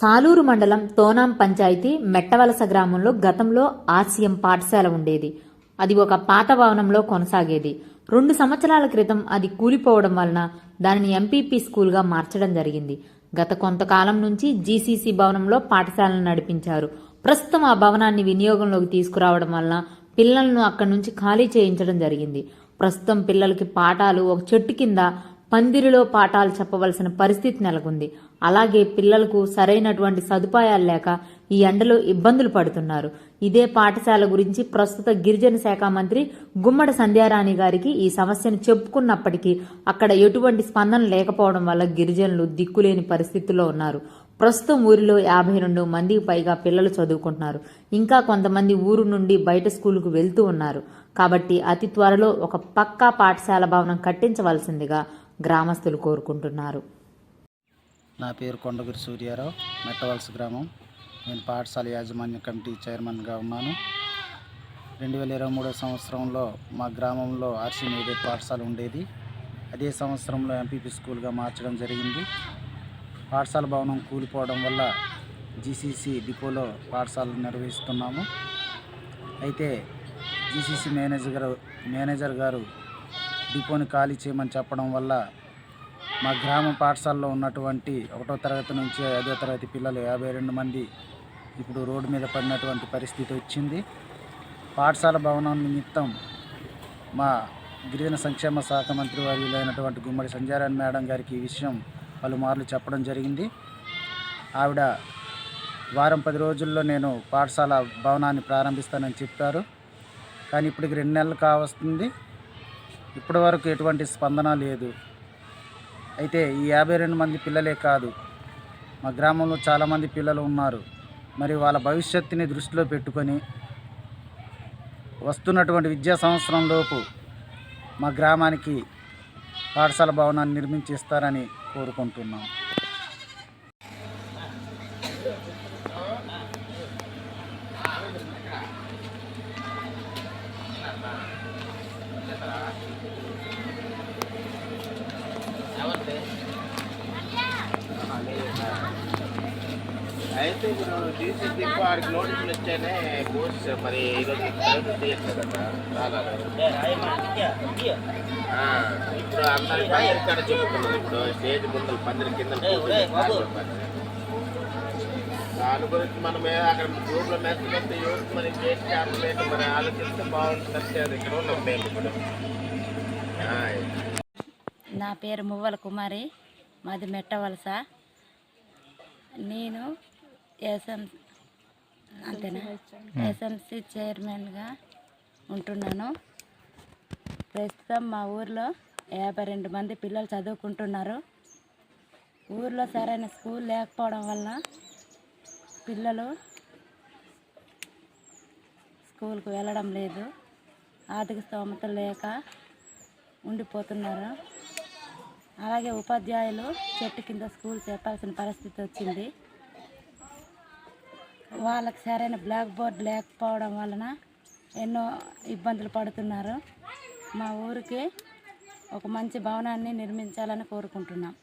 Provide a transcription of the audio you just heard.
సాలూరు మండలం తోనాం పంచాయతీ మెట్టవలస గ్రామంలో గతంలో ఆర్సీఎం పాఠశాల ఉండేది. అది ఒక పాత భవనంలో కొనసాగేది. రెండు సంవత్సరాల క్రితం అది కూలిపోవడం వలన దానిని ఎంపీపీ స్కూల్గా మార్చడం జరిగింది. గత కొంతకాలం నుంచి జీసీసీ భవనంలో పాఠశాలను నడిపించారు. ప్రస్తుతం ఆ భవనాన్ని వినియోగంలోకి తీసుకురావడం వలన పిల్లలను అక్కడి నుంచి ఖాళీ చేయించడం జరిగింది. ప్రస్తుతం పిల్లలకి పాఠాలు ఒక చెట్టు కింద పందిరిలో పాఠాలు చెప్పవలసిన పరిస్థితి నెలకొంది. అలాగే పిల్లలకు సరైనటువంటి సదుపాయాలు లేక ఈ ఎండలో ఇబ్బందులు పడుతున్నారు. ఇదే పాఠశాల గురించి ప్రస్తుత గిరిజన శాఖ మంత్రి గుమ్మడి సంధ్యారాణి గారికి ఈ సమస్యను చెప్పుకున్నప్పటికీ అక్కడ ఎటువంటి స్పందన లేకపోవడం వల్ల గిరిజనులు దిక్కులేని పరిస్థితుల్లో ఉన్నారు. ప్రస్తుతం ఊరిలో యాభై రెండు మందికి పైగా పిల్లలు చదువుకుంటున్నారు. ఇంకా కొంతమంది ఊరు నుండి బయట స్కూలుకు వెళ్తూ ఉన్నారు. కాబట్టి అతి త్వరలో ఒక పక్కా పాఠశాల భవనం కట్టించవలసిందిగా గ్రామస్తులు కోరుకుంటున్నారు. నా పేరు కొండగిరి సూర్యారావు మెట్టవలస గ్రామం. నేను పాఠశాల యాజమాన్య కమిటీ చైర్మన్గా ఉన్నాను. రెండు వేల ఇరవై మూడో సంవత్సరంలో మా గ్రామంలో ఆర్సీ మీడియట్ పాఠశాల ఉండేది. అదే సంవత్సరంలో ఎంపీపీ స్కూల్గా మార్చడం జరిగింది. పాఠశాల భవనం కూలిపోవడం వల్ల జీసీసీ డిపోలో పాఠశాల నిర్వహిస్తున్నాము. అయితే జీసీసీ మేనేజర్ గారు మేనేజర్ గారు డిపోని ఖాళీ చేయమని చెప్పడం వల్ల మా గ్రామ పాఠశాలలో ఉన్నటువంటి ఒకటో తరగతి నుంచి ఐదో తరగతి పిల్లలు యాభై రెండు మంది ఇప్పుడు రోడ్డు మీద పడినటువంటి పరిస్థితి వచ్చింది. పాఠశాల భవనం నిమిత్తం మా గిరిజన సంక్షేమ శాఖ మంత్రి వర్యులైనటువంటి గుమ్మడి సంజారాయణ మేడం గారికి ఈ విషయం పలుమార్లు చెప్పడం జరిగింది. ఆవిడ వారం పది రోజుల్లో నేను పాఠశాల భవనాన్ని ప్రారంభిస్తానని చెప్పారు. కానీ ఇప్పటికి రెండు నెలలు కావస్తుంది. ఇప్పటి వరకు ఎటువంటి స్పందన లేదు. అయితే ఈ యాభై రెండు మంది పిల్లలే కాదు మా గ్రామంలో చాలామంది పిల్లలు ఉన్నారు. మరి వాళ్ళ భవిష్యత్తుని దృష్టిలో పెట్టుకొని వస్తున్నటువంటి విద్యా సంవత్సరంలోపు మా గ్రామానికి పాఠశాల భవనాన్ని నిర్మించి ఇస్తారని కోరుకుంటున్నాం. అయితే ఇప్పుడు తీసి తిప్పు ఆడికి నోటీసులు వచ్చానే పోస్ట్ మరి ఈరోజు తలుపు తీయట్లేదు కదా ఇప్పుడు అందరికి పందిరి కాడ చెప్పుకున్నది ఇప్పుడు. స్టేజ్ ముందర పందిరి కింద దాని గురించి మనం ఏ- అక్కడ గ్రూప్లో మెసేజ్ వస్తే యూత్ మరి స్టేట్ క్యాంప్ మరి ఆలోచిస్తే బాగుంటుంది. అది ఇక్కడ ఉన్నాం మేము ఇప్పుడు నా పేరు మువ్వల కుమారి మాది మెట్టవలస నేను ఎస్ఎం అంతేనా? ఎస్ఎంసి చైర్మన్గా ఉంటున్నాను. ప్రస్తుతం మా ఊర్లో యాభై రెండు మంది పిల్లలు చదువుకుంటున్నారు. ఊర్లో సరైన స్కూల్ లేకపోవడం వల్ల పిల్లలు స్కూల్కు వెళ్ళడం లేదు. ఆర్థిక స్తోమత లేక ఉండిపోతున్నారు. అలాగే ఉపాధ్యాయులు చెట్టు కింద స్కూల్ చెప్పాల్సిన పరిస్థితి వచ్చింది. వాళ్ళకి సరైన బ్లాక్ బోర్డ్ లేకపోవడం వలన ఎన్నో ఇబ్బందులు పడుతున్నారు. మా ఊరికి ఒక మంచి భవనాన్ని నిర్మించాలని కోరుకుంటున్నాం.